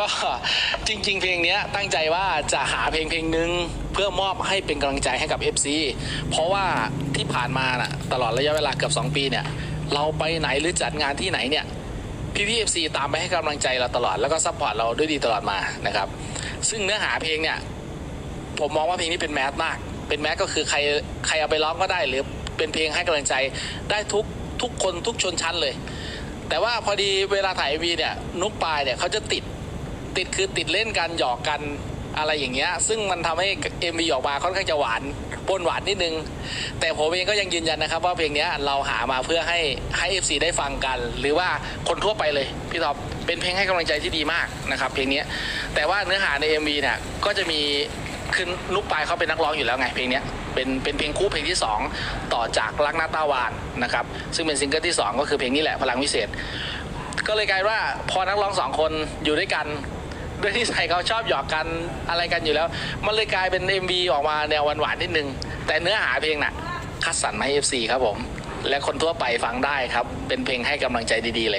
ก็จริง ๆ เพลงนี้ตั้งใจว่าจะหาเพลงเพลงหนึ่งเพื่อมอบให้เป็นกำลังใจให้กับ FC เพราะว่าที่ผ่านมาน่ะตลอดระยะเวลาเกือบ 2 ปีเนี่ย เราไปไหนหรือจัดงานที่ไหนเนี่ย พี่พี่เอฟซีตามไปให้กำลังใจเราตลอดแล้วก็ซัพพอร์ตเราด้วยดีตลอดมานะครับ ซึ่งเนื้อหาเพลงเนี่ย ผมมองว่าเพลงนี้เป็นแมสมาก เป็นแมสก็คือใครใครเอาไปร้องก็ได้หรือเป็นเพลงให้กำลังใจได้ทุกทุกคนทุกชนชั้นเลย แต่ว่าพอดีเวลาถ่ายวีเนี่ยนุกปลายเนี่ยเขาจะติด ติดคือติดเล่นกันหยอกกันอะไรอย่างเงี้ย ซึ่งมันทำให้เอ็มวีออกมาค่อนข้างจะหวานปนหวานนิดนึง แต่ผมเองก็ยังยืนยันนะครับ ว่าเพลงนี้เราหามาเพื่อให้ให้เอฟซีได้ฟังกัน หรือว่าคนทั่วไปเลยพี่ท็อปเป็นเพลงให้กำลังใจที่ดีมากนะครับเพลงนี้แต่ว่าเนื้อหาใน MV เนี่ยก็จะมีคือนุกปายเขาเป็นนักร้องอยู่แล้วไงเพลงนี้เป็นเป็นเพลงคู่เพลงที่สองต่อจากรักหน้าตาวานนะครับซึ่งเป็นซิงเกิลที่สองก็คือเพลงนี้แหละพลังวิเศษ ก็เลยกลายว่าพอนักร้องสองคนอยู่ด้วยกัน ด้วยที่ใส่เขาชอบหยอกกันอะไรกันอยู่แล้ว มันเลยกลายเป็น MV ออกมาแนวหวานๆนิดนึง แต่เนื้อหาเพลงน่ะคัดสรรมาให้ FC ครับผม และคนทั่วไปฟังได้ครับ เป็นเพลงให้กำลังใจดีๆเลย